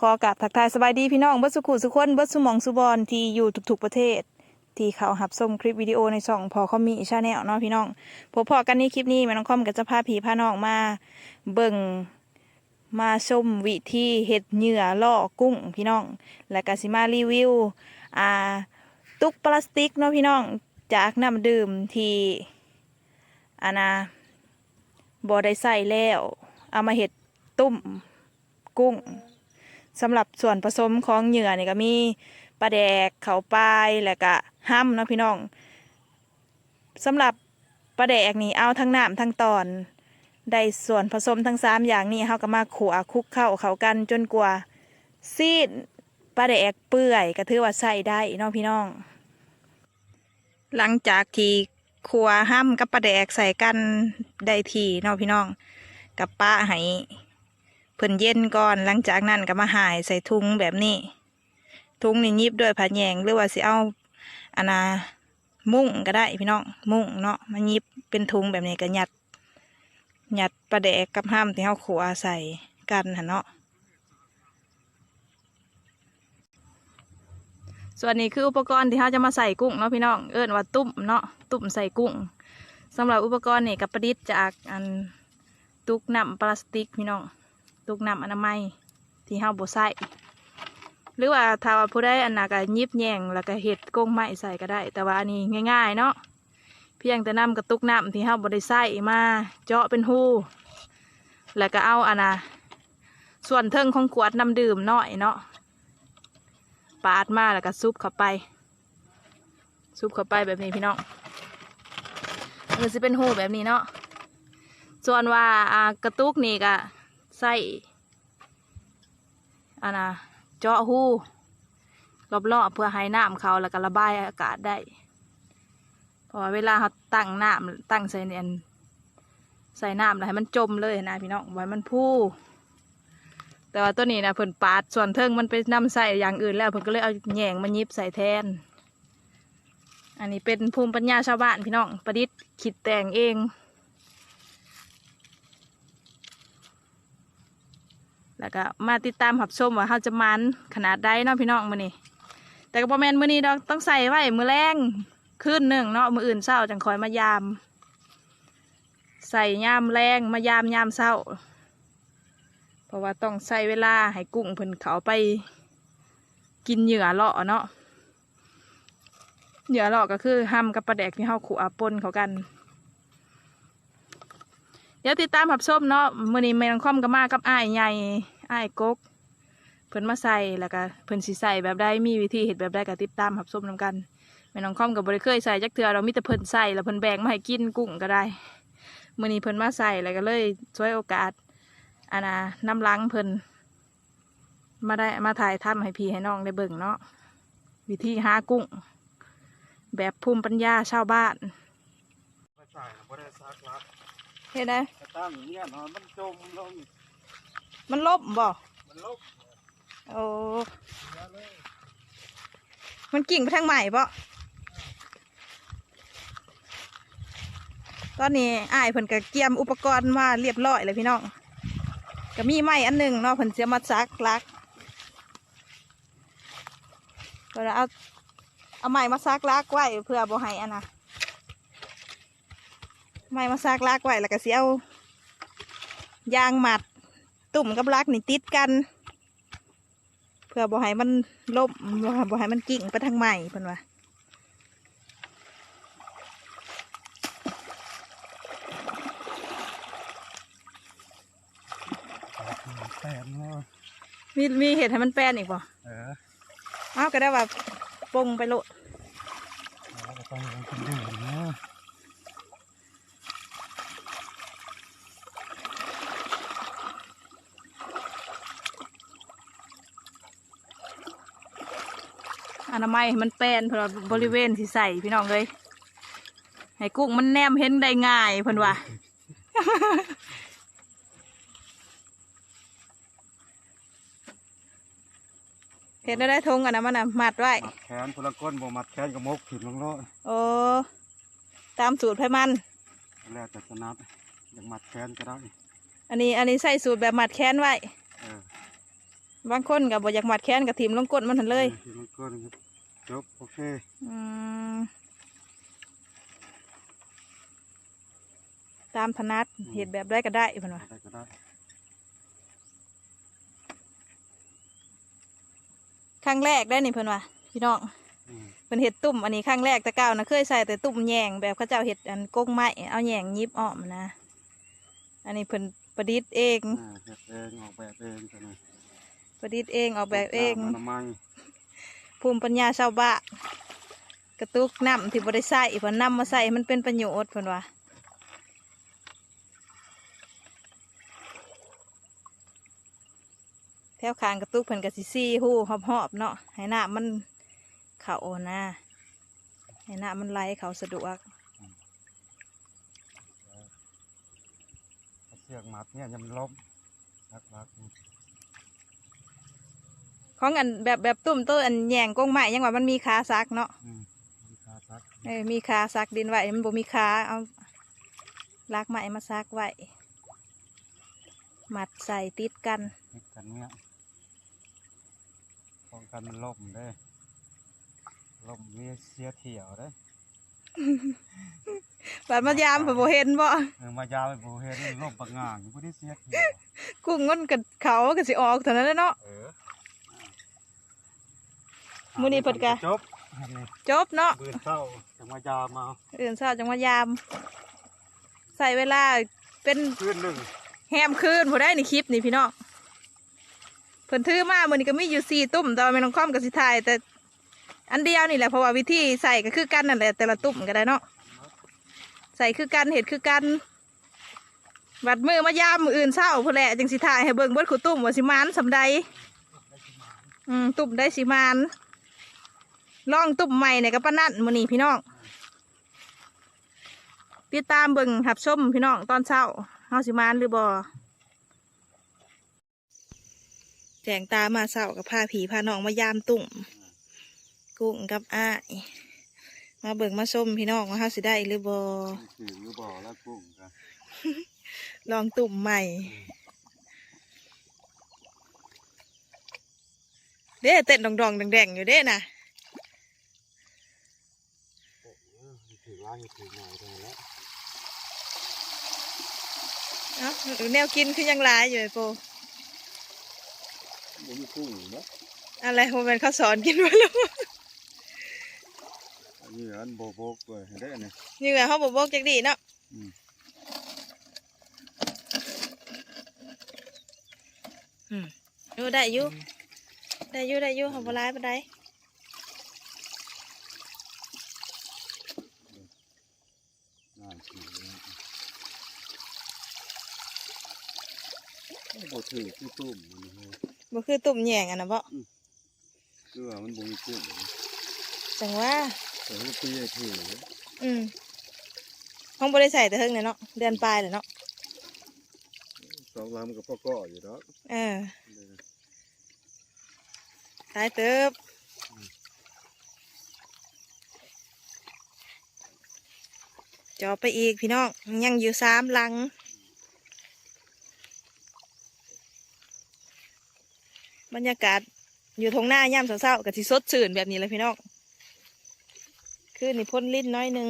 ขอกราบทักทายสบายดีพี่น้องเบิดสุขุสุคนเบิดสุมองสุบอนที่อยู่ทุกๆประเทศ ที่เขาหับชมคลิปวิดีโอในช่องพอเขามีชาแนลเนาะพี่น้องพบพอกันในคลิปนี้แม่น้องคอมก็จะพาผีพาน้องมาเบิ่งมาชมวิธีเห็ดเหยื่อล่อกุ้งพี่น้อง และก็สิมารีวิวอ่าตุกพลาสติกเนาะพี่น้องจากน้ำดื่มที่อานาบอได้ใส่แล้ว เอามาเห็ดตุ้มกุ้ง สำหรับส่วนผสมของเหยื่อนี่ก็มีปลาแดกเขาปลายแล้วก็ห้ำนะพี่น้องสำหรับปลาแดกนี่เอาทั้งน้ำทั้งตอนได้ส่วนผสมทั้งสามอย่างนี้เขาก็มาขัวคุกเข้าเขากันจนกว่า ซีดปลาแดกเปื่อยก็ถือว่าใส่ได้เนาะพี่น้อง หลังจากที่ขัวห้ำกับปลาแดกใส่กันได้ทีเนาะพี่น้องกับป้าให้ เพิ่นเย็นก่อนหลังจากนั้นก็มาหายใส่ถุงแบบนี้ถุงนี่ยิบด้วยผ้าแยงหรือว่าสิเอาอันนามุ้งก็ได้พี่น้องมุ้งเนาะมายิบเป็นถุงแบบนี้ก็หยัดหยัดปลาแดกกับห้ามที่เขาขัวใส่กันหันเนาะส่วนนี้คืออุปกรณ์ที่เขาจะมาใส่กุ้งเนาะพี่น้องเอิ้นว่าตุ้มเนาะตุ้มใส่กุ้งสำหรับอุปกรณ์นี่กับประดิษฐ์จากอันตุกน้ำพลาสติกพี่น้อง ตุกน้ำอนามัยที่เฮาบ่ใส่หรือว่าถ้าว่าผู้ใดอันน่ะก็ยิบแยงแล้วก็เห็ดกงไม้ใส่ก็ได้ แต่ว่าอันนี้ง่าย ๆ เนาะเพียงแต่นำกระตุกน้ำที่เฮาบ่ได้ใส่มาเจาะเป็นหูแล้วก็เอาอันน่ะส่วนเทิงของขวดน้ำดื่มน้อยเนาะปาดมาแล้วก็ซุปเข้าไป ซุปเข้าไปแบบนี้พี่น้องมันจะเป็นหูแบบนี้เนาะส่วนว่า กระตุกนี่ก็ ใส่อันนะเจาะหูรอบๆเพื่อให้น้ำเขาแล้วก็ระบายอากาศได้เพราะว่าเวลาเขาตั้งน้ำตั้งใส่เนี่ยใส่น้ำแล้วให้มันจมเลยนะพี่น้องไว้มันพูแต่ว่าตัวนี้นะเพิ่นปาดส่วนเทิงมันไปนำใส่อย่างอื่นแล้วเพิ่นก็เลยเอาแหย่งมายิบใส่แทน อันนี้เป็นภูมิปัญญาชาวบ้านพี่น้องประดิษฐ์คิดแต่งเอง แล้วก็มาติดตามหับชมว่าเขาจะมันขนาดใดเนาะพี่น้องมือนี้แต่ก็ประมาณมือนี้ดอกต้องใส่ไว้มือแรงคืนหนึ่งเนาะมืออื่นเช้าจังคอยมายาม ใส่ยามแรงมายามยามเช้า เพราะว่าต้องใส่เวลาให้กุ้งเพิ่นเขาไป กินเหยื่อเลาะเนาะเหยื่อเลาะก็คือห้ำกับปลาแดกที่เฮาขู่อาปนเขากัน ดี๋ยวติดตามหับส้มเนาะมื้อนี้แม่นองคอมก็มากับอ้ายใหญ่อ้ายกกเพิ่นมาใส่แล้วก็เพิ่นสิใส่แบบใดมีวิธีเฮ็ดแบบใดก็ติดตามหับส้มนํกันแม่น้องคอมก็บ่ได้เคยใส่จักเทื่อเรามีแต่เพิ่นใส่แล้วเพิ่นแบ่งมาให้กินกุ้งก็ได้มื้อนี้เพิ่นมาใส่แล้วก็เลยช่วยโอกาสอันน่ะน้ำล้างเพิ่นมาได้มาถ่ายทำให้พี่ให้น้องได้เบิ่งเนาะวิธีหากุ้ง แบบภูมิปัญญาชาวบ้านไม่ใส่นะบ่ได้ซักลักเห็นไหมกระ ตั้งเนี่ยนอนมันจมลงมันลบบ่มันลบโอ้เยอะเลยมันกิ่งไปทางใหม่บ่ตอนนี้อ้ายเพิ่นก็เกียมอุปกรณ์มาเรียบร้อยเลยพี่น้องก็มีไม้อันหนึ่งเนาะเพิ่นเสียมาซักลักเพิ่นเอาเอาไม้มาซักลักไว้เพื่อบ่ให้อันน่ะไม้มาซักลักไว้แล้วก็สิเอา ยางหมัด ตุ่มกับลักนี่ติดกัน เพื่อบ่ให้มันลบบ่ให้บ่ให้มันกิ่งไปทางใหม่เพิ่นว่าแปดเนาะมีมีเห็ดให้มันแป้นอีกบ่เอออ้าวก็ได้ว่าปรุงไปโลด เราก็ต้องลงกินดื่มเนาะ อนา มัยให้มันแป้นเพื่อบริเวณที่ใส่พี่น้องเลยให้กุ้งมันแนมเห็นได้ง่ายเพิ่นว่าเห็นได้ได้ทงอันนั้นมันน่ะมัดไว้มัดแขนพละก้นบ่มัดแขนกับมกผิดลงโลดโอ้ตามสูตรไพมันแล้วแต่สนับอยากมัดแขนก็ได้ อันนี้อันนี้ใส่สูตรแบบมัดแขนไว้เออบางคนก็บ่อยากมัดแขนกับทีมลงกดมันทันเลยทีมก้นครับ จบโอเคอืมตามถนัดเห็ดแบบได้ก็ได้เพิ่นว่าได้ก็ได้ครั้งแรกได้นี่เพิ่นว่าพี่น้องอืมเพิ่นเห็ดตุ่มอันนี้ครั้งแรกแต่เก้านะเคยใส่แต่ตุ่มแยงแบบเขาเจ้าเห็ดอันกงไม้เอาแยงยิบอ้อมนะ อันนี้เพิ่นประดิษฐ์เอง อ่าเฮ็ดเองออกแบบเองตัวนี้ประดิษฐ์เองออกแบบเองอนามัย ภูมิปัญญาชาวบ้านกระตุกน้ำที่บริใส่เพิ่นนำมาใส่มันเป็นประโยชน์เพิ่นว่าแถวคางกระตุกเพิ่นกระสิซี่หู้หอบเนาะให้น้ำมันเข่านะให้น้ำมันไหลเขาสะดวกเสือกมัดเนี่ยยังล้มรักรัก ของอันแบบแบบตุ่มตัวอันแยงกงไม้ยังว่ามันมีขาซักเนาะอืมมีคาซักเออมีขาซักดินไว้มันบ่มีขาเอาลากไม้มาซักไว้มัดใส่ติดกันติดกันเนี่ยป้องกันมันล่มเด้ล่มมีเสียเถี่ยวเด้บัดมายามเพิ่นบ่เห็นบ่เออมายาวไปบูเห็นล่มปังงางผู้ที่เสียเถี่ยวกุ้งมันกับเขาก็สิออกเท่านั้นแหละเนาะเออ มื้อนี้เพิ่นก็จบอันนี้จบเนาะบืนเศร้าจังมายาวมาอื่นเช้าจังมายาม ใส่เวลาเป็นคืนหนึ่งแฮมคืนผู้ได้ในคลิปนี่พี่น้องเพิ่นถือมามื้อนี้ก็มีอยู่สี่ตุ่มแต่ว่าแม่น้องคอมกับสิถ่ายแต่อันเดียวนี่แหละเพราะว่าวิธีใส่ก็คือกันนั่นแหละแต่ละตุ่มก็ได้เนาะใส่คือกันเห็ดคือกันบัดมือมายามมืออื่นเช้าพุ่นแหละจังสิถ่ายให้เบิ่งเบิดขุตุ่มว่าสิมานสำใดอืมตุ่มได้สิมาน ลองตุ่มใหม่เนี่ยก็ปานนั่นมื้อนี้พี่น้องติดตามเบิ่งหับชมพี่น้องตอนเช้าเฮาสิมานหรือบ่แจงตามาเช้ากับพาผีพาน้องมายามตุ่มกุ้งกับอ้ายมาเบิ่งมาส้มพี่น้องว่าเฮาสิได้หรือบ่ถือหรือบ่อแล้วกุ้งกันลองตุ่มใหม่ เด้เต้นดองดองๆแดงๆอยู่เด้น่ะ ถือว่าถือหน่อยได้แล้วเอ้าแนวกินคือยังหลายอยู่ไอ้โปบ่มีกุ้งเนาะอะไรโมเมนเขาสอนกินมาแล้วอันนี้อันโบโบกเลยเห็นได้อันนี้นี่แหละเขาบอกบอกจักดีเนาะอืม อืมโอ้ได้อยู่ได้อยู่ได้อยู่เขาบร้ายปานใด น่าถือ โบถือที่ตุ่มมันนี่เฮ้ยบ่คือตุ่มแยงอะนะบ่เกลือมันบ่มีกุ้งจังว่าแต่ว่าตีให้ถืออืมห้องบ่ได้ใส่แต่เฮิงเลยเนาะเดือนปลายเลยเนาะสองลำกับพ่อก่ออยู่ดอกเออตายเติบจอไปอีกพี่น้องยังอยู่สามหลัง บรรยากาศอยู่ทงหน้าย่ำเศร้าๆกับที่สดชื่นแบบนี้เลยพี่น้องคือนี่พ่นลิ้นน้อยหนึ่ง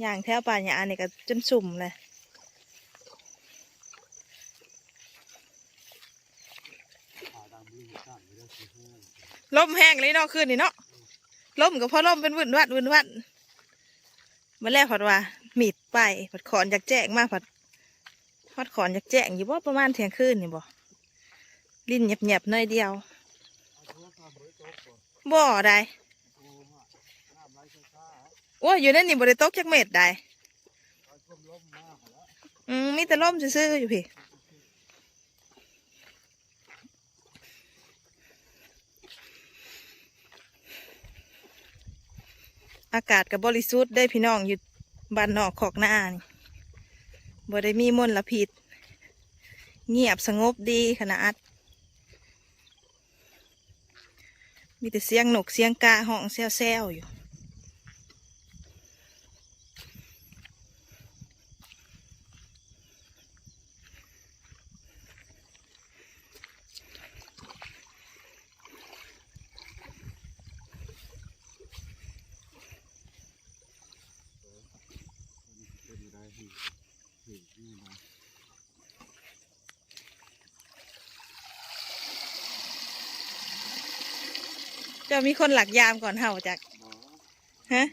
อย่างแถวป่าหญ้านี่ก็จนสุ่มเลยลมแห้งเลยเนาะคืนนี่เนาะลมก็พอลมเป็นวุ่นวัดวุ่นวัดมาแล้วผัดว่า มีดไปผัดขอนจากแจ้งมาผัดผัดขอนจากแจ้งอยู่ว่าประมาณเที่ยงคืนนี่บ่ ลิ้นหยับๆหน่อยเดียวบ่ได้โอ้ยอยู่นั่นนี่บ่ได้ตกจักเม็ดได้อืมมีแต่ลมซื่อๆอยู่พี่อากาศกับบริสุทธิ์ได้พี่น้องอยู่บ้านนอกขอกหน้านี่บ่ได้มีมลพิษ เงียบสงบดีขนาด มีแต่เสียงนกเสียงกาห้องแซวๆอยู่ เจะมีคนหลักยามก่อนเฮาจักบ่ฮะ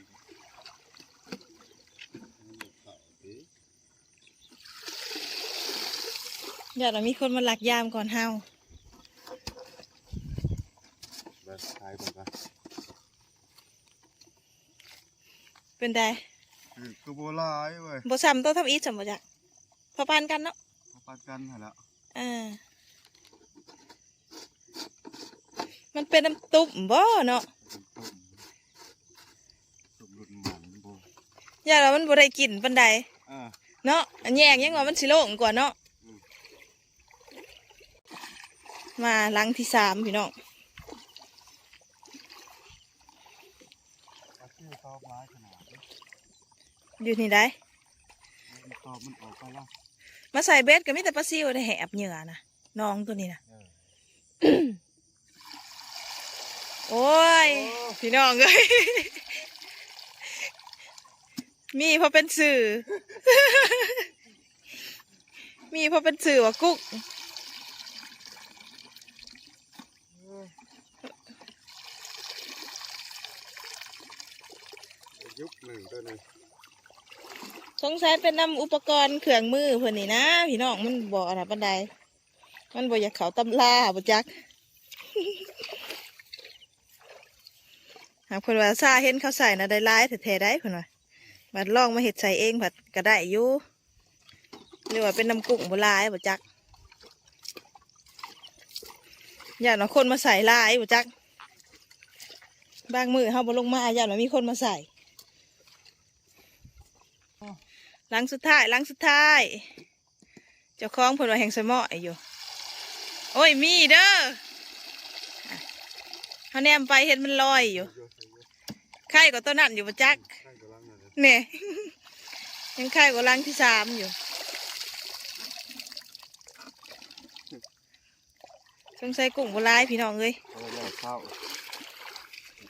เดี๋ยวเรามีคนมาหลักยามก่อนเฮาเบิ่งทายเบิ่งก่อนเป็นไดคือคือโบราณเว้ยบ่ซ้ำโตทำอีสมบ่จักพอปานกันเนาะเขาปัดกันหั่นละเออ มันเป็นน้ำตุ่มบ่เนาะตุ่มตุ่มรุ่นหมันบ่อย่าเรามันบ่ได้กินปานใดอ่าเนาะอันแยงยังว่ามันสิโล่งกว่าเนาะอืมมาหลังที่สามพี่น้องอาชื่อตอบร้ายขนาดนี้อยู่นี่ได้ตอบมันออกไปแล้วมาใส่เบ็ดก็มีแต่ปลาซิวได้แหบเหยื่อนะน้องตัวนี้นะเออ โอ้ย พี่น้องเอ้ยมีเพอเป็นสื่อ มีเพอเป็นสื่อว่ากุ๊กยุคหนึ่งตัวหนึงสงสัยเป็นนำอุปกรณ์เครื่องมือเพื่อนนี่นะ พี่น้องมันบอกอะไรปันใดมันบอกอยากเขาตำลาบจัก หากเพื่อนว่าซาเห็นเขาใส่นะได้ร้ายแท้ๆได้เพื่อนว่าบัดลองมาเห็ดใส่เองผัดก็ได้อยู่เรียกว่าเป็นน้ำกุ้งโบราณบจักอย่าหนอคนมาใส่ลายบจัก บางมือเขาบลงมาอย่าหนอมีคนมาใส่หลังสุดท้ายหลังสุดท้าย เจ้าของเพิ่นว่าแห่งสมออยู่ โอ้ยมีเด้อ เขาแนมไปเห็นมันลอยอยู่เยอะๆเยอะไข่ก็ตัวนั่นอยู่ประจักๆใกล้กำลังนั่นเลยเนี่ยยังไข่กว่าหลังที่สามอยู่สงสัยกุ้งโบราณพี่น้องเอ้ยเขาเรียกข้าว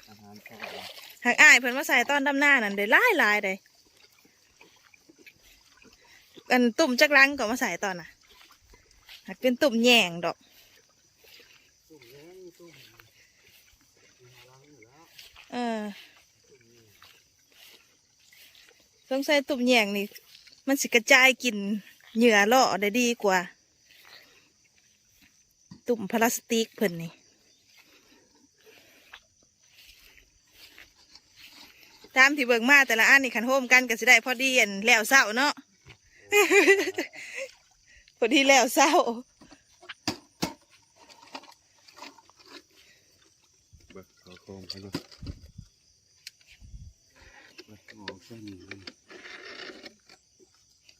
อาหารเข้าไปแล้วหากอ้ายเพิ่นมาใส่ตอนดำหน้านั่นเด้หลายหลายเลยอันตุ่มจักรังก็มาใส่ตอนน่ะหากเป็นตุ่มแยงดอก ตุ่มแย้งตุ่มมีกำลังอยู่แล้ว เออสงสัยตุ่มแยงนี่ มันสิกระจายกินเหยื่อล่อได้ดีกว่า ตุ่มพลาสติกเพิ่นนี่ตามที่เบิ่งมาแต่ละอันนี่ขันโฮมกันก็สิได้พอดีอันแล้วเศร้าเนาะพอดีแล้วเศร้าเบิกเขาโคมเลยเบิกออก เส้นนี้เลย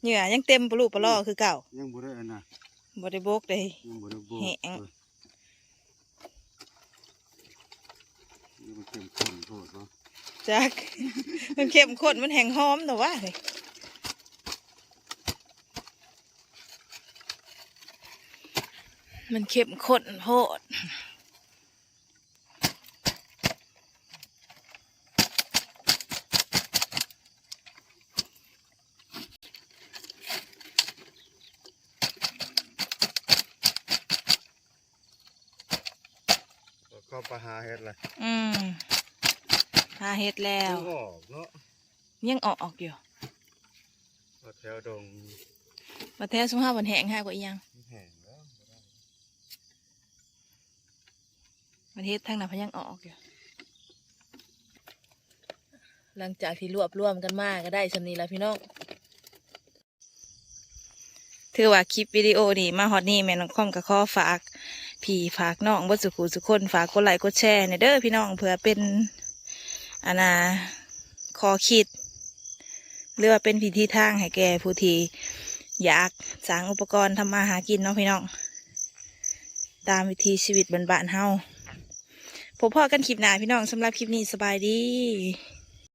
เหยื่อยังเต็มปลูกปลอคือเก่ายังบ่ได้อันน่ะบริโบกเลยยังบ่ได้โบกแห้งเออนี่มันเข้มข้นโทษเนาะจักมันเข้มข้นมันแห้งหอมแต่ว่าเลยมันเข้มข้นโพด ก็ไปหาเฮ็ดเลยอืมหาเห็ดแล้ว ออกเนาะยังออกออกอยู่ว่าแถวดงมาแท้สมห้าวันแห้งห้ากว่าอีหยังมันแห้งแล้วบ่ได้ประเทศทางนั้นพยังออกอยู่ หลังจากที่รวบรวมกันมาก็ได้สำนีแล้วพี่น้อง ถือว่าคลิปวิดีโอนี่มาฮอดนี่แม่น้องคอมกับข้อฝาก พี่ฝากน้องบ่สุขุสุคนฝากกดไลค์กดแชร์ในเด้อพี่น้องเผื่อเป็นอานาคอคิด หรือว่าเป็นวิธีทางให้แก่ผู้ที่อยากสร้างอุปกรณ์ทำมาหากินเนาะพี่น้อง ตามวิธีชีวิตบ้านเฮาพบพ่อกันคลิปหน้าพี่น้องสำหรับคลิปนี้สบายดี